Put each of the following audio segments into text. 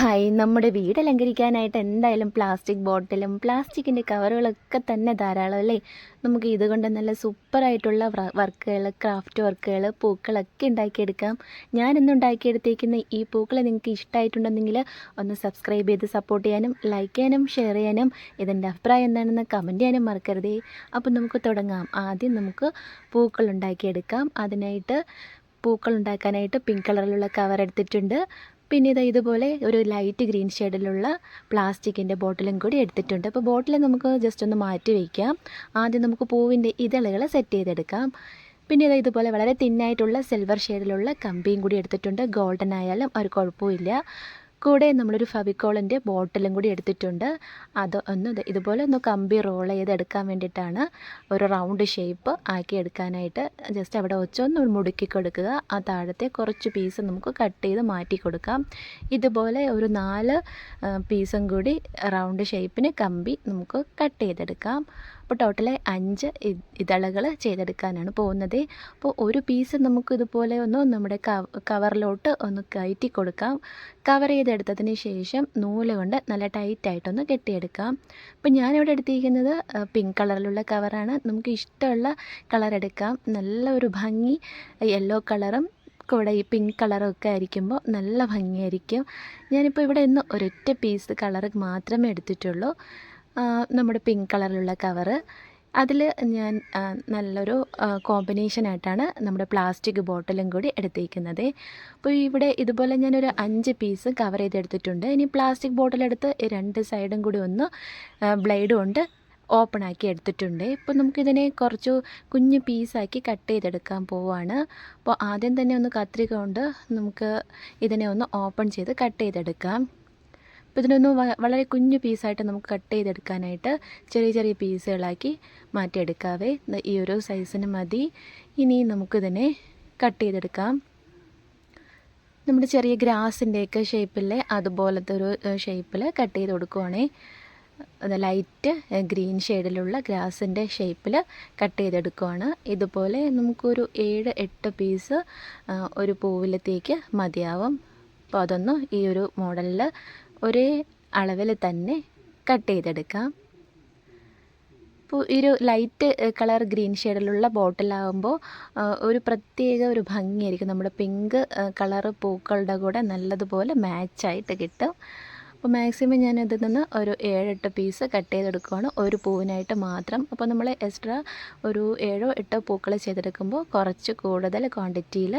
Hi. നമ്മുടെ വീട് അലങ്കരിക്കാനായിട്ട് എന്തായാലും പ്ലാസ്റ്റിക് ബോട്ടിലും പ്ലാസ്റ്റിക്കിന്റെ കവറുകളൊക്കെ തന്നെ ധാരാളം അല്ലേ? നമുക്ക് ഇതുകൊണ്ട് നല്ല സൂപ്പറായിട്ടുള്ള വർക്കുകൾ ക്രാഫ്റ്റ് വർക്കുകൾ പൂക്കളൊക്കെ ഉണ്ടാക്കിയെടുക്കാം. ഞാനിന്ന് ഉണ്ടാക്കിയെടുത്തേക്കുന്ന ഈ പൂക്കൾ നിങ്ങൾക്ക് ഇഷ്ടമായിട്ടുണ്ടെങ്കിൽ ഒന്ന് സബ്സ്ക്രൈബ് ചെയ്ത് സപ്പോർട്ട് ചെയ്യാനും ലൈക്ക് ചെയ്യാനും ഷെയർ ചെയ്യാനും ഇതിന്റെ അഭിപ്രായം എന്താണെന്ന് കമന്റ് ചെയ്യാനും മറക്കരുതേ. അപ്പോൾ നമുക്ക് തുടങ്ങാം. ആദ്യം നമുക്ക് പൂക്കൾ ഉണ്ടാക്കിയെടുക്കാം. അതിനായിട്ട് പൂക്കൾ ഉണ്ടാക്കാനായിട്ട് പിങ്ക് കളറിലുള്ള കവർ എടുത്തിട്ടുണ്ട്. പിന്നെ ഇതാ ഇതുപോലെ ഒരു ലൈറ്റ് ഗ്രീൻ ഷെയ്ഡിലുള്ള പ്ലാസ്റ്റിക്കിന്റെ ബോട്ടിലും കൂടി എടുത്തിട്ടുണ്ട്. അപ്പോൾ ബോട്ടിൽ നമുക്ക് ജസ്റ്റ് ഒന്ന് മാറ്റി വയ്ക്കാം ആദ്യം നമുക്ക് പൂവിന്റെ ഇതളുകൾ സെറ്റ് ചെയ്തെടുക്കാം. പിന്നെ ഇതാ ഇതുപോലെ വളരെ തിന്നായിട്ടുള്ള സിൽവർ ഷെയ്ഡിലുള്ള കമ്പിയും കൂടി എടുത്തിട്ടുണ്ട്. ഗോൾഡൻ ആയാലും ഒരു കുഴപ്പമില്ല കൂടെ നമ്മളൊരു ഫവിക്കോളിന്റെ ബോട്ടിലും കൂടി എടുത്തിട്ടുണ്ട്. അത് ഒന്ന് ഇതുപോലെ ഒന്ന് കമ്പി റോൾ ചെയ്തെടുക്കാൻ വേണ്ടിയിട്ടാണ് ഒരു റൗണ്ട് ഷേപ്പ് ആക്കി എടുക്കാനായിട്ട്. ജസ്റ്റ് അവിടെ വെച്ചൊന്ന് മുടുക്കി കൊടുക്കുക. ആ താഴത്തെ കുറച്ച് പീസ് നമുക്ക് കട്ട് ചെയ്ത് മാറ്റി കൊടുക്കാം. ഇതുപോലെ ഒരു നാല് പീസും കൂടി റൗണ്ട് ഷേപ്പിന് കമ്പി നമുക്ക് കട്ട് ചെയ്തെടുക്കാം. അപ്പോൾ ടോട്ടലി അഞ്ച് ഇതളകൾ ചെയ്തെടുക്കാനാണ് പോകുന്നത്. അപ്പോൾ ഒരു പീസ് നമുക്ക് ഇതുപോലെ ഒന്ന് നമ്മുടെ കവറിലോട്ട് ഒന്ന് കയറ്റി കൊടുക്കാം. കവർ ചെയ്തെടുത്തതിന് ശേഷം നൂൽ കൊണ്ട് നല്ല ടൈറ്റായിട്ടൊന്ന് കെട്ടിയെടുക്കാം. അപ്പോൾ ഞാനിവിടെ എടുത്തിരിക്കുന്നത് പിങ്ക് കളറിലുള്ള കവറാണ് നമുക്ക് ഇഷ്ടമുള്ള കളർ എടുക്കാം. നല്ല ഒരു ഭംഗി യെല്ലോ കളറും കൂടെ ഈ പിങ്ക് കളറൊക്കെ ആയിരിക്കുമ്പോൾ നല്ല ഭംഗിയായിരിക്കും. ഞാനിപ്പോൾ ഇവിടെ ഇന്ന് ഒരൊറ്റ പീസ് കളർ മാത്രമേ എടുത്തിട്ടുള്ളൂ. നമ്മുടെ പിങ്ക് കളറിലുള്ള കവറ് അതിൽ ഞാൻ നല്ലൊരു കോമ്പിനേഷനായിട്ടാണ് നമ്മുടെ പ്ലാസ്റ്റിക് ബോട്ടിലും കൂടി എടുത്തേക്കുന്നത്. അപ്പോൾ ഇവിടെ ഇതുപോലെ ഞാനൊരു അഞ്ച് പീസ് കവർ ചെയ്തെടുത്തിട്ടുണ്ട്. ഇനി പ്ലാസ്റ്റിക് ബോട്ടിലെടുത്ത് രണ്ട് സൈഡും കൂടി ഒന്ന് ബ്ലേഡ് കൊണ്ട് ഓപ്പൺ ആക്കി എടുത്തിട്ടുണ്ട്. ഇപ്പോൾ നമുക്കിതിനെ കുറച്ച് കുഞ്ഞു പീസാക്കി കട്ട് ചെയ്തെടുക്കാൻ പോവുകയാണ് അപ്പോൾ ആദ്യം തന്നെ ഒന്ന് കത്രിക കൊണ്ട് നമുക്ക് ഇതിനെ ഒന്ന് ഓപ്പൺ ചെയ്ത് കട്ട് ചെയ്തെടുക്കാം. അപ്പോൾ ഇതിനൊന്ന് വളരെ കുഞ്ഞു പീസായിട്ട് നമുക്ക് കട്ട് ചെയ്തെടുക്കാനായിട്ട് ചെറിയ ചെറിയ പീസുകളാക്കി മാറ്റിയെടുക്കാവേ. ഈ ഒരു സൈസിന് മതി. ഇനി നമുക്കിതിനെ കട്ട് ചെയ്തെടുക്കാം. നമ്മുടെ ചെറിയ ഗ്രാസിന്റെയൊക്കെ ഷേപ്പിലെ അതുപോലത്തെ ഒരു ഷേപ്പിൽ കട്ട് ചെയ്ത് കൊടുക്കുവാണേ. ലൈറ്റ് ഗ്രീൻ ഷെയ്ഡിലുള്ള ഗ്രാസിന്റെ ഷേപ്പിൽ കട്ട് ചെയ്തെടുക്കുവാണ്. ഇതുപോലെ നമുക്കൊരു ഏഴ് എട്ട് പീസ് ഒരു പൂവിലത്തേക്ക് മതിയാവും. അപ്പോൾ അതൊന്ന് ഈ ഒരു മോഡലിൽ ഒരേ അളവിൽ തന്നെ കട്ട് ചെയ്തെടുക്കാം. ഇപ്പോൾ ഒരു ലൈറ്റ് കളർ ഗ്രീൻ ഷെയ്ഡിലുള്ള ബോട്ടിലാകുമ്പോൾ ഒരു പ്രത്യേക ഒരു ഭംഗിയായിരിക്കും. നമ്മുടെ പിങ്ക് കളർ പൂക്കളുടെ കൂടെ നല്ലതുപോലെ മാച്ചായിട്ട് കിട്ടും. അപ്പോൾ മാക്സിമം ഞാൻ ഇതിൽ നിന്ന് ഒരു ഏഴെട്ട് പീസ് കട്ട് ചെയ്തെടുക്കുകയാണ് ഒരു പൂവിനായിട്ട് മാത്രം. അപ്പോൾ നമ്മൾ എക്സ്ട്രാ ഒരു ഏഴോ എട്ടോ പൂക്കൾ ചെയ്തെടുക്കുമ്പോൾ കുറച്ച് കൂടുതൽ ക്വാണ്ടിറ്റിയിൽ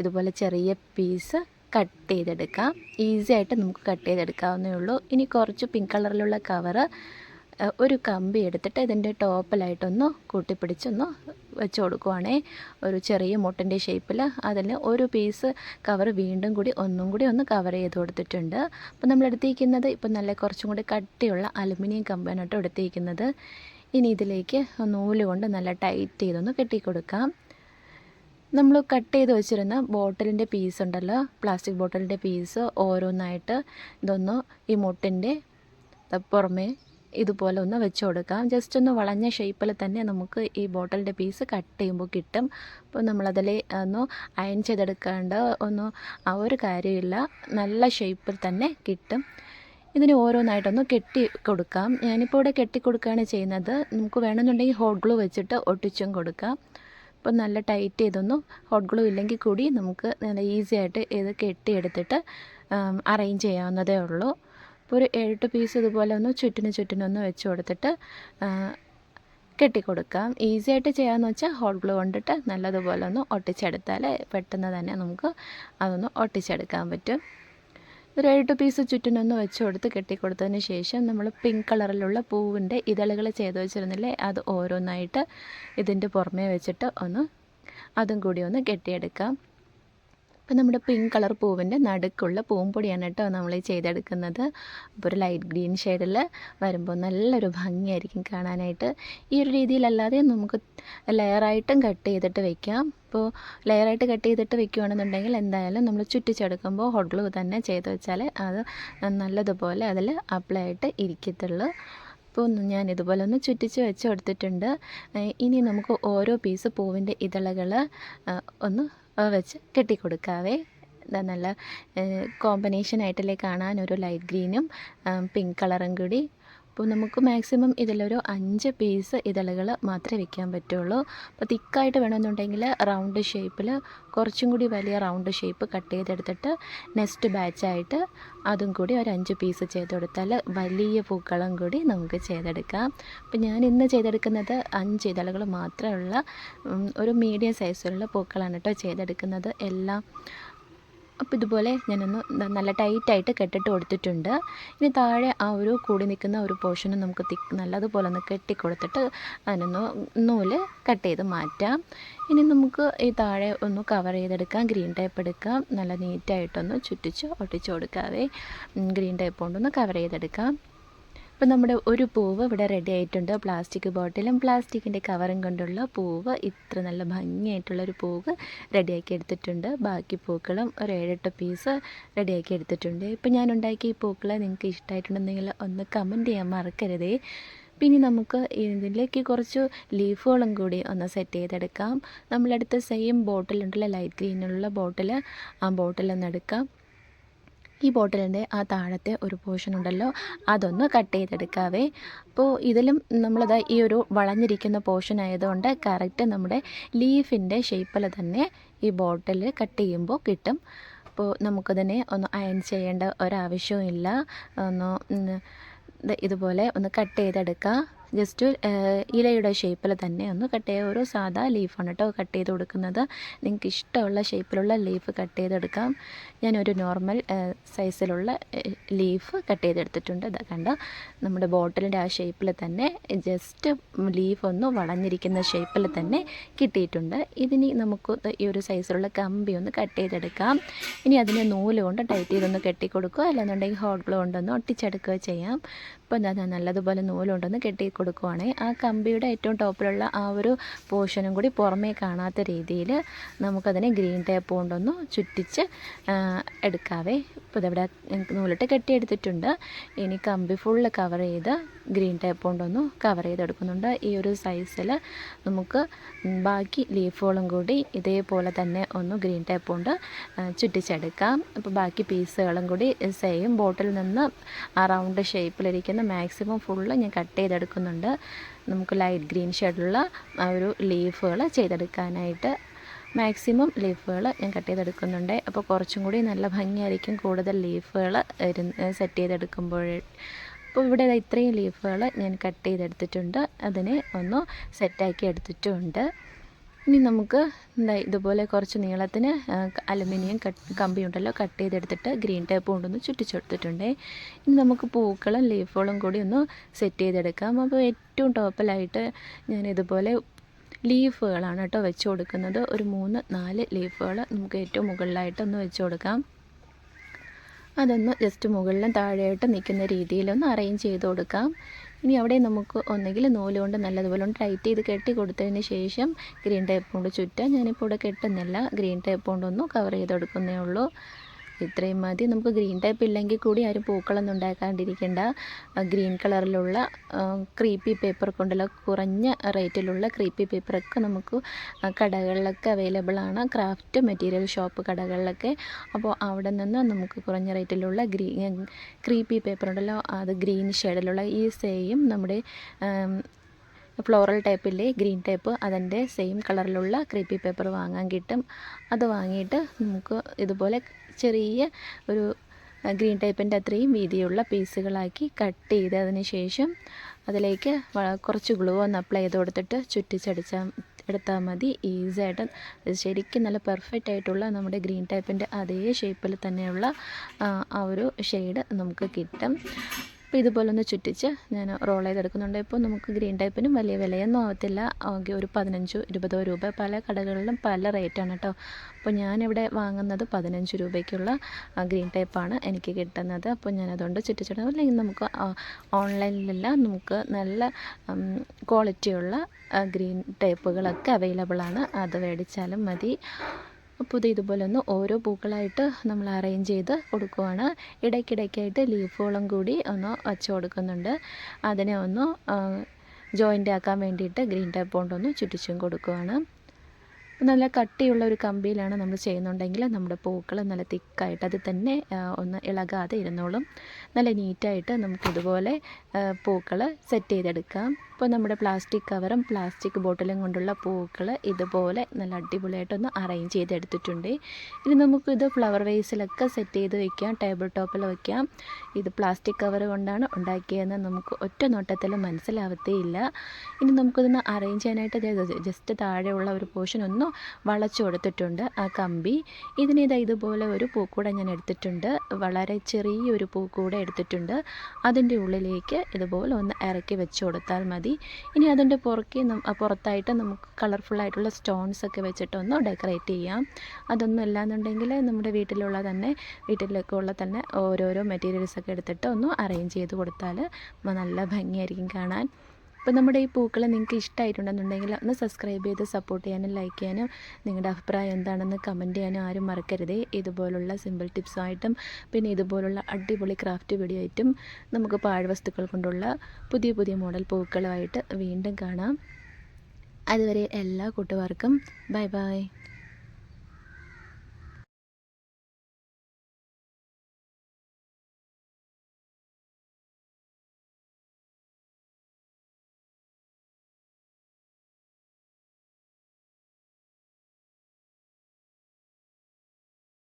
ഇതുപോലെ ചെറിയ പീസ് കട്ട് ചെയ്തെടുക്കാം. ഈസി ആയിട്ട് നമുക്ക് കട്ട് ചെയ്തെടുക്കാവുന്നേ ഉള്ളൂ ഇനി കുറച്ച് പിങ്ക് കളറിലുള്ള കവറ് ഒരു കമ്പി എടുത്തിട്ട് ഇതിന്റെ ടോപ്പിലായിട്ടൊന്ന് കൂട്ടിപ്പിടിച്ചൊന്ന് വെച്ച് കൊടുക്കുവാണേ. ഒരു ചെറിയ മുട്ടന്റെ ഷേപ്പിൽ അതിൽ ഒരു പീസ് കവർ വീണ്ടും കൂടി ഒന്നും കൂടി ഒന്ന് കവർ ചെയ്ത് കൊടുത്തിട്ടുണ്ട്. അപ്പോൾ നമ്മൾ എടുത്തിരിക്കുന്നത് ഇപ്പം നല്ല കുറച്ചും കൂടി കട്ടിയുള്ള അലുമിനിയം കമ്പിയാണ് കേട്ടോ എടുത്തിരിക്കുന്നത്. ഇനി ഇതിലേക്ക് നൂൽ കൊണ്ട് നല്ല ടൈറ്റ് ചെയ്തൊന്ന് കെട്ടിക്കൊടുക്കാം. നമ്മൾ കട്ട് ചെയ്ത് വെച്ചിരുന്ന ബോട്ടിലിന്റെ പീസ് ഉണ്ടല്ലോ പ്ലാസ്റ്റിക് ബോട്ടിലിന്റെ പീസ് ഓരോന്നായിട്ട് ഇതൊന്ന് ഈ മുട്ടിന്റെ പുറമേ ഇതുപോലെ ഒന്ന് വെച്ച് കൊടുക്കാം. ജസ്റ്റ് ഒന്ന് വളഞ്ഞ ഷേപ്പിൽ തന്നെ നമുക്ക് ഈ ബോട്ടിലിന്റെ പീസ് കട്ട് ചെയ്യുമ്പോൾ കിട്ടും. അപ്പോൾ നമ്മളതിൽ ഒന്ന് അയൺ ചെയ്തെടുക്കേണ്ട ഒന്നും ആ ഒരു കാര്യമില്ല നല്ല ഷേപ്പിൽ തന്നെ കിട്ടും. ഇതിന് ഓരോന്നായിട്ടൊന്ന് കെട്ടി കൊടുക്കാം. ഞാനിപ്പോൾ ഇവിടെ കെട്ടി കൊടുക്കുകയാണ് ചെയ്യുന്നത്. നമുക്ക് വേണമെന്നുണ്ടെങ്കിൽ ഹോട്ട് ഗ്ലൂ വെച്ചിട്ട് ഒട്ടിച്ചും കൊടുക്കാം. അപ്പോൾ നല്ല ടൈറ്റ് ചെയ്തൊന്നും ഹോട്ട് ഗ്ലൂ ഇല്ലെങ്കിൽ കൂടി നമുക്ക് നല്ല ഈസി ആയിട്ട് ഇത് കെട്ടിയെടുത്തിട്ട് അറേഞ്ച് ചെയ്യാവുന്നതേ ഉള്ളൂ. അപ്പോൾ ഒരു ഏഴെട്ട് പീസ് ഇതുപോലെ ഒന്ന് ചുറ്റിന് ചുറ്റിനൊന്ന് വെച്ച് കൊടുത്തിട്ട് കെട്ടിക്കൊടുക്കാം. ഈസി ആയിട്ട് ചെയ്യാമെന്ന് വെച്ചാൽ ഹോട്ട് ഗ്ലൂ കൊണ്ടിട്ട് നല്ലതുപോലെ ഒന്ന് ഒട്ടിച്ചെടുത്താൽ പെട്ടെന്ന് തന്നെ നമുക്ക് അതൊന്ന് ഒട്ടിച്ചെടുക്കാൻ പറ്റും. ഒരു എട്ട് പീസ് ചുറ്റിനൊന്ന് വെച്ച് കൊടുത്ത് കെട്ടിക്കൊടുത്തതിന് ശേഷം നമ്മൾ പിങ്ക് കളറിലുള്ള പൂവിന്റെ ഇതളുകൾ ചെയ്ത് വെച്ചിരുന്നില്ലേ അത് ഓരോന്നായിട്ട് ഇതിന്റെ പുറമേ വെച്ചിട്ട് ഒന്ന് അതും കൂടി ഒന്ന് കെട്ടിയെടുക്കാം. അപ്പോൾ നമ്മുടെ പിങ്ക് കളർ പൂവിന്റെ നടുക്കുള്ള പൂമ്പൊടിയാണ് കേട്ടോ നമ്മൾ ചെയ്തെടുക്കുന്നത്. അപ്പോൾ ഒരു ലൈറ്റ് ഗ്രീൻ ഷെയ്ഡിൽ വരുമ്പോൾ നല്ലൊരു ഭംഗിയായിരിക്കും കാണാനായിട്ട്. ഈ ഒരു രീതിയിലല്ലാതെ നമുക്ക് ലെയറായിട്ടും കട്ട് ചെയ്തിട്ട് വെക്കാം. അപ്പോൾ ലെയറായിട്ട് കട്ട് ചെയ്തിട്ട് വെക്കുകയാണെന്നുണ്ടെങ്കിൽ എന്തായാലും നമ്മൾ ചുറ്റിച്ചെടുക്കുമ്പോൾ ഹോട്ട് തന്നെ ചെയ്ത് വെച്ചാൽ അത് നല്ലതുപോലെ അതിൽ അപ്ലൈ ആയിട്ട് ഇരിക്കത്തുള്ളൂ. അപ്പോൾ ഞാൻ ഇതുപോലെ ഒന്ന് ചുറ്റിച്ച് വെച്ച് കൊടുത്തിട്ടുണ്ട്. ഇനി നമുക്ക് ഓരോ പീസ് പൂവിന്റെ ഇതളകൾ ഒന്ന് വെച്ച് കെട്ടിക്കൊടുക്കാവേ. ദാ നല്ല കോമ്പിനേഷൻ ആയിട്ടല്ലേ കാണാൻ ഒരു ലൈറ്റ് ഗ്രീനും പിങ്ക് കളറും കൂടി അപ്പോൾ നമുക്ക് മാക്സിമം ഇതിലൊരു അഞ്ച് പീസ് ഇതളുകൾ മാത്രമേ വെക്കാൻ പറ്റുള്ളൂ. അപ്പോൾ തിക്കായിട്ട് വേണമെന്നുണ്ടെങ്കിൽ റൗണ്ട് ഷേപ്പിൽ കുറച്ചും കൂടി വലിയ റൗണ്ട് ഷേപ്പ് കട്ട് ചെയ്തെടുത്തിട്ട് നെക്സ്റ്റ് ബാച്ചായിട്ട് അതും കൂടി ഒരു അഞ്ച് പീസ് ചെയ്തെടുത്താൽ വലിയ പൂക്കളം കൂടി നമുക്ക് ചെയ്തെടുക്കാം. അപ്പോൾ ഞാൻ ഇന്ന് ചെയ്തെടുക്കുന്നത് അഞ്ച് ഇതളുകൾ മാത്രമുള്ള ഒരു മീഡിയം സൈസിലുള്ള പൂക്കളാണ് കേട്ടോ ചെയ്തെടുക്കുന്നത്. എല്ലാം അപ്പോൾ ഇതുപോലെ ഞാനൊന്ന് നല്ല ടൈറ്റായിട്ട് കെട്ടിട്ട് കൊടുത്തിട്ടുണ്ട്. ഇനി താഴെ ആ ഒരു കൂടി നിൽക്കുന്ന ഒരു പോർഷനും നമുക്ക് തിക്ക് നല്ലതുപോലെ ഒന്ന് കെട്ടി കൊടുത്തിട്ട് അതിനൊന്ന് നൂൽ കട്ട് ചെയ്ത് മാറ്റാം. ഇനി നമുക്ക് ഈ താഴെ ഒന്ന് കവർ ചെയ്തെടുക്കാം. ഗ്രീൻ ടൈപ്പ് എടുക്കാം. നല്ല നീറ്റായിട്ടൊന്ന് ചുറ്റിച്ച് ഒട്ടിച്ച് കൊടുക്കാവേ. ഗ്രീൻ ടൈപ്പ് കൊണ്ടൊന്ന് കവർ ചെയ്തെടുക്കാം. ഇപ്പം നമ്മുടെ ഒരു പൂവ് ഇവിടെ റെഡി ആയിട്ടുണ്ട്. പ്ലാസ്റ്റിക് ബോട്ടിലും പ്ലാസ്റ്റിക്കിന്റെ കവറും കൊണ്ടുള്ള പൂവ്. ഇത്ര നല്ല ഭംഗിയായിട്ടുള്ള ഒരു പൂവ് റെഡിയാക്കി എടുത്തിട്ടുണ്ട്. ബാക്കി പൂക്കളും ഒരു ഏഴെട്ട് പീസ് റെഡിയാക്കി എടുത്തിട്ടുണ്ട്. ഇപ്പം ഞാൻ ഉണ്ടാക്കിയ ഈ പൂക്കൾ നിങ്ങൾക്ക് ഇഷ്ടമായിട്ടുണ്ടെങ്കിൽ ഒന്ന് കമന്റ് ചെയ്യാൻ മറക്കരുതേ. പിന്നെ നമുക്ക് ഇതിലേക്ക് കുറച്ച് ലീഫുകളും കൂടി ഒന്ന് സെറ്റ് ചെയ്തെടുക്കാം. നമ്മളെടുത്ത സെയിം ബോട്ടിലുണ്ടല്ലോ ലൈറ്റ് ഗ്രീനുള്ള ബോട്ടിൽ ആ ബോട്ടിലൊന്ന് എടുക്കാം. ഈ ബോട്ടിലിന്റെ ആ താഴത്തെ ഒരു പോർഷൻ ഉണ്ടല്ലോ അതൊന്ന് കട്ട് ചെയ്തെടുക്കാവേ. അപ്പോൾ ഇതിലും നമ്മളത് ഈ ഒരു വളഞ്ഞിരിക്കുന്ന പോർഷൻ ആയതുകൊണ്ട് കറക്റ്റ് നമ്മുടെ ലീഫിന്റെ ഷേപ്പിൽ തന്നെ ഈ ബോട്ടിൽ കട്ട് ചെയ്യുമ്പോൾ കിട്ടും. അപ്പോൾ നമുക്കതിനെ ഒന്ന് അയൺ ചെയ്യേണ്ട ഒരാവശ്യവും ഇല്ല ഒന്ന് ഇതുപോലെ ഒന്ന് കട്ട് ചെയ്തെടുക്കുക ജസ്റ്റ് ഇലയുടെ ഷേപ്പിൽ തന്നെ ഒന്ന് കട്ട് ചെയ്യുക ഒരു സാധാ ലീഫാണ് കേട്ടോ കട്ട് ചെയ്ത് കൊടുക്കുന്നത്. നിങ്ങൾക്ക് ഇഷ്ടമുള്ള ഷേപ്പിലുള്ള ലീഫ് കട്ട് ചെയ്തെടുക്കാം. ഞാനൊരു നോർമൽ സൈസിലുള്ള ലീഫ് കട്ട് ചെയ്തെടുത്തിട്ടുണ്ട്. ഇത് കണ്ടോ? നമ്മുടെ ബോട്ടിലിന്റെ ആ ഷേപ്പിൽ തന്നെ ജസ്റ്റ് ലീഫ് ഒന്ന് വളഞ്ഞിരിക്കുന്ന ഷേപ്പിൽ തന്നെ കിട്ടിയിട്ടുണ്ട്. ഇതിനി നമുക്ക് ഈ ഒരു സൈസിലുള്ള കമ്പി ഒന്ന് കട്ട് ചെയ്തെടുക്കാം. ഇനി അതിനെ നൂൽ കൊണ്ട് ടൈറ്റ് ചെയ്തൊന്ന് കെട്ടിക്കൊടുക്കുക. അല്ലാന്നുണ്ടെങ്കിൽ ഹോട്ട് ഗ്ലോ കൊണ്ടൊന്ന് ഒട്ടിച്ചെടുക്കുക ചെയ്യാം. എന്താ ഞാൻ നല്ലതുപോലെ നൂലുണ്ടെന്ന് കെട്ടി കൊടുക്കുവാണേ ആ കമ്പിയുടെ ഏറ്റവും ടോപ്പിലുള്ള ആ ഒരു പോർഷനും കൂടി പുറമേ കാണാത്ത രീതിയിൽ നമുക്കതിനെ ഗ്രീൻ ടേപ്പ് കൊണ്ടൊന്ന് ചുറ്റിച്ച് എടുക്കാവേ. ഇപ്പോൾ ഇതവിടെ നൂലിട്ട് കെട്ടിയെടുത്തിട്ടുണ്ട്. ഇനി കമ്പി ഫുള്ള് കവർ ചെയ്ത് ഗ്രീൻ ടേപ്പ് കൊണ്ടൊന്ന് കവർ ചെയ്തെടുക്കുന്നുണ്ട്. ഈ ഒരു സൈസിൽ നമുക്ക് ബാക്കി ലീഫുകളും കൂടി ഇതേപോലെ തന്നെ ഒന്ന് ഗ്രീൻ ടേപ്പ് കൊണ്ട് ചുറ്റിച്ചെടുക്കാം. അപ്പോൾ ബാക്കി പീസുകളും കൂടി സെയിം ബോട്ടിൽ നിന്ന് ആ റൗണ്ട് ഷേപ്പിലിരിക്കുന്ന മാക്സിമം ഫുള്ള് ഞാൻ കട്ട് ചെയ്തെടുക്കുന്നുണ്ട്. നമുക്ക് ലൈറ്റ് ഗ്രീൻ ഷെയ്ഡുള്ള ഒരു ലീഫുകൾ ചെയ്തെടുക്കാനായിട്ട് മാക്സിമം ലീഫുകൾ ഞാൻ കട്ട് ചെയ്തെടുക്കുന്നുണ്ട്. അപ്പോൾ കുറച്ചും കൂടി നല്ല ഭംഗിയായിരിക്കും കൂടുതൽ ലീഫുകൾ സെറ്റ് ചെയ്തെടുക്കുമ്പോൾ. അപ്പോൾ ഇവിടെ ഇത്രയും ലീഫുകൾ ഞാൻ കട്ട് ചെയ്തെടുത്തിട്ടുണ്ട്. അതിനെ ഒന്ന് സെറ്റാക്കി എടുത്തിട്ടുമുണ്ട് ഇനി നമുക്ക് എന്താ ഇതുപോലെ കുറച്ച് നീളത്തിന് അലുമിനിയം കട്ട് കമ്പി ഉണ്ടല്ലോ കട്ട് ചെയ്തെടുത്തിട്ട് ഗ്രീൻ ടേപ്പ് കൊണ്ടൊന്ന് ചുറ്റിച്ചെടുത്തിട്ടുണ്ട് ഇനി നമുക്ക് പൂക്കളും ലീഫുകളും കൂടി ഒന്ന് സെറ്റ് ചെയ്തെടുക്കാം. അപ്പോൾ ഏറ്റവും ടോപ്പിലായിട്ട് ഞാൻ ഇതുപോലെ ലീഫുകളാണ് കേട്ടോ വെച്ച് കൊടുക്കുന്നത്. ഒരു മൂന്ന് നാല് ലീഫുകൾ നമുക്ക് ഏറ്റവും മുകളിലായിട്ടൊന്ന് വെച്ച് കൊടുക്കാം. അതൊന്ന് ജസ്റ്റ് മുകളിലും താഴെയായിട്ട് നിൽക്കുന്ന രീതിയിലൊന്ന് അറേഞ്ച് ചെയ്ത് കൊടുക്കാം. ഇനി അവിടെ നമുക്ക് ഒന്നുകിൽ നൂൽ കൊണ്ട് നല്ലതുപോലെ ഒന്ന് ടൈറ്റ് ചെയ്ത് കെട്ടി കൊടുത്തതിന് ശേഷം ഗ്രീൻ ടേപ്പ് കൊണ്ട് ചുറ്റാം ഞാനിപ്പോൾ ഇവിടെ കെട്ടുന്നില്ല. ഗ്രീൻ ടേപ്പ് കൊണ്ടൊന്ന് കവർ ചെയ്ത് കൊടുക്കുന്നേ ഉള്ളൂ. ഇത്രയും മതി. നമുക്ക് ഗ്രീൻ ടൈപ്പ് ഇല്ലെങ്കിൽ കൂടി ആരും പൂക്കളൊന്നും ഉണ്ടാക്കാണ്ടിരിക്കേണ്ട. ഗ്രീൻ കളറിലുള്ള ക്രീപ്പി പേപ്പർ കൊണ്ടുള്ള കുറഞ്ഞ റേറ്റിലുള്ള ക്രീപ്പി പേപ്പറൊക്കെ നമുക്ക് കടകളിലൊക്കെ അവൈലബിൾ ആണ്. ക്രാഫ്റ്റ് മെറ്റീരിയൽ ഷോപ്പ് കടകളിലൊക്കെ. അപ്പോൾ അവിടെ നിന്ന് നമുക്ക് കുറഞ്ഞ റേറ്റിലുള്ള ഗ്രീ ക്രീപ്പി പേപ്പർ ഉണ്ടല്ലോ അത് ഗ്രീൻ ഷെയ്ഡിലുള്ള ഈ സെയിം നമ്മുടെ ഫ്ലോറൽ ടൈപ്പില്ലേ ഗ്രീൻ ടൈപ്പ് അതിന്റെ സെയിം കളറിലുള്ള ക്രീപ്പി പേപ്പർ വാങ്ങാൻ കിട്ടും. അത് വാങ്ങിയിട്ട് നമുക്ക് ഇതുപോലെ ചെറിയ ഒരു ഗ്രീൻ ടൈപ്പിന്റെ അത്രയും വീതിയുള്ള പീസുകളാക്കി കട്ട് ചെയ്തതിന് ശേഷം അതിലേക്ക് കുറച്ച് ഗ്ലൂ ഒന്ന് അപ്ലൈ ചെയ്ത് കൊടുത്തിട്ട് ചുറ്റിച്ചടിച്ചാൽ എടുത്താൽ മതി. ഈസി ആയിട്ട്. ഇത് ശരിക്കും നല്ല പെർഫെക്റ്റ് ആയിട്ടുള്ള നമ്മുടെ ഗ്രീൻ ടൈപ്പിന്റെ അതേ ഷേപ്പിൽ തന്നെയുള്ള ആ ഒരു ഷെയ്ഡ് നമുക്ക് കിട്ടും. അപ്പോൾ ഇതുപോലെ ഒന്ന് ചുറ്റിച്ച് ഞാൻ റോൾ ചെയ്തെടുക്കുന്നുണ്ട്. ഇപ്പോൾ നമുക്ക് ഗ്രീൻ ടൈപ്പിനും വലിയ വിലയൊന്നും ആവത്തില്ല. ആകെ ഒരു പതിനഞ്ചോ ഇരുപതോ രൂപ പല കടകളിലും പല റേറ്റാണ് കേട്ടോ അപ്പോൾ ഞാനിവിടെ വാങ്ങുന്നത് പതിനഞ്ച് രൂപയ്ക്കുള്ള ഗ്രീൻ ടൈപ്പാണ് എനിക്ക് കിട്ടുന്നത്. അപ്പോൾ ഞാനതുകൊണ്ട് ചുറ്റിച്ചിടും അല്ലെങ്കിൽ നമുക്ക് ഓൺലൈനിലെല്ലാം നമുക്ക് നല്ല ക്വാളിറ്റിയുള്ള ഗ്രീൻ ടൈപ്പുകളൊക്കെ അവൈലബിളാണ് അത് മേടിച്ചാലും മതി. അപ്പോൾ ഇത് ഇതുപോലെ ഒന്ന് ഓരോ പൂക്കളായിട്ട് നമ്മൾ അറേഞ്ച് ചെയ്ത് കൊടുക്കുവാണ്. ഇടയ്ക്കിടയ്ക്കായിട്ട് ലീഫുകളും കൂടി ഒന്ന് വച്ച് കൊടുക്കുന്നുണ്ട്. അതിനെ ഒന്ന് ജോയിന്റ് ആക്കാൻ വേണ്ടിയിട്ട് ഗ്രീൻ ടൈപ്പ് കൊണ്ടൊന്ന് ചുറ്റിച്ചും കൊടുക്കുവാണ്. നല്ല കട്ടിയുള്ള ഒരു കമ്പിയിലാണ് നമ്മൾ ചെയ്യുന്നുണ്ടെങ്കിൽ നമ്മുടെ പൂക്കൾ നല്ല തിക്കായിട്ട് അത് തന്നെ ഒന്ന് ഇളകാതെ ഇരുന്നോളും. നല്ല നീറ്റായിട്ട് നമുക്കിതുപോലെ പൂക്കൾ സെറ്റ് ചെയ്തെടുക്കാം. ഇപ്പോൾ നമ്മുടെ പ്ലാസ്റ്റിക് കവറും പ്ലാസ്റ്റിക് ബോട്ടിലും കൊണ്ടുള്ള പൂക്കൾ ഇതുപോലെ നല്ല അടിപൊളിയായിട്ടൊന്ന് അറേഞ്ച് ചെയ്തെടുത്തിട്ടുണ്ട്. ഇനി നമുക്കിത് ഫ്ലവർ വേസിലൊക്കെ സെറ്റ് ചെയ്ത് വെക്കാം ടേബിൾ ടോപ്പിൽ വെക്കാം. ഇത് പ്ലാസ്റ്റിക് കവർ കൊണ്ടാണ് ഉണ്ടാക്കിയതെന്ന് നമുക്ക് ഒറ്റ നോട്ടത്തിൽ മനസ്സിലാവത്തേയില്ല. ഇനി നമുക്കിതൊന്ന് അറേഞ്ച് ചെയ്യാനായിട്ട് ജസ്റ്റ് താഴെയുള്ള ഒരു പോർഷൻ ഒന്ന് വളച്ചു കൊടുത്തിട്ടുണ്ട് ആ കമ്പി. ഇതിന് ഇത് ഇതുപോലെ ഒരു പൂക്കൂടെ ഞാൻ എടുത്തിട്ടുണ്ട്. വളരെ ചെറിയൊരു പൂക്കൂടെ എടുത്തിട്ടുണ്ട്. അതിന്റെ ഉള്ളിലേക്ക് ഇതുപോലെ ഒന്ന് ഇറക്കി വെച്ച് കൊടുത്താൽ മതി. ഇനി അതിന്റെ പുറക്കെ പുറത്തായിട്ട് നമുക്ക് കളർഫുള്ളായിട്ടുള്ള സ്റ്റോൺസ് ഒക്കെ വെച്ചിട്ടൊന്ന് ഡെക്കറേറ്റ് ചെയ്യാം. അതൊന്നും അല്ലാന്നുണ്ടെങ്കിൽ നമ്മുടെ വീട്ടിലുള്ള തന്നെ വീട്ടിലൊക്കെ ഉള്ള തന്നെ ഓരോരോ മെറ്റീരിയൽസ് ഒക്കെ എടുത്തിട്ട് ഒന്ന് അറേഞ്ച് ചെയ്ത് കൊടുത്താൽ നല്ല ഭംഗിയായിരിക്കും കാണാൻ. അപ്പോൾ നമ്മുടെ ഈ പൂക്കൾ നിങ്ങൾക്ക് ഇഷ്ടമായിട്ടുണ്ടെന്നുണ്ടെങ്കിൽ ഒന്ന് സബ്സ്ക്രൈബ് ചെയ്ത് സപ്പോർട്ട് ചെയ്യാനും ലൈക്ക് ചെയ്യാനും നിങ്ങളുടെ അഭിപ്രായം എന്താണെന്ന് കമന്റ് ചെയ്യാനും ആരും മറക്കരുതേ. ഇതുപോലുള്ള സിമ്പിൾ ടിപ്സുമായിട്ടും പിന്നെ ഇതുപോലുള്ള അടിപൊളി ക്രാഫ്റ്റ് വീഡിയോ ആയിട്ടും നമുക്ക് പാഴ്വസ്തുക്കൾ കൊണ്ടുള്ള പുതിയ പുതിയ മോഡൽ പൂക്കളുമായിട്ട് വീണ്ടും കാണാം. അതുവരെ എല്ലാ കൂട്ടുകാർക്കും ബൈ ബൈ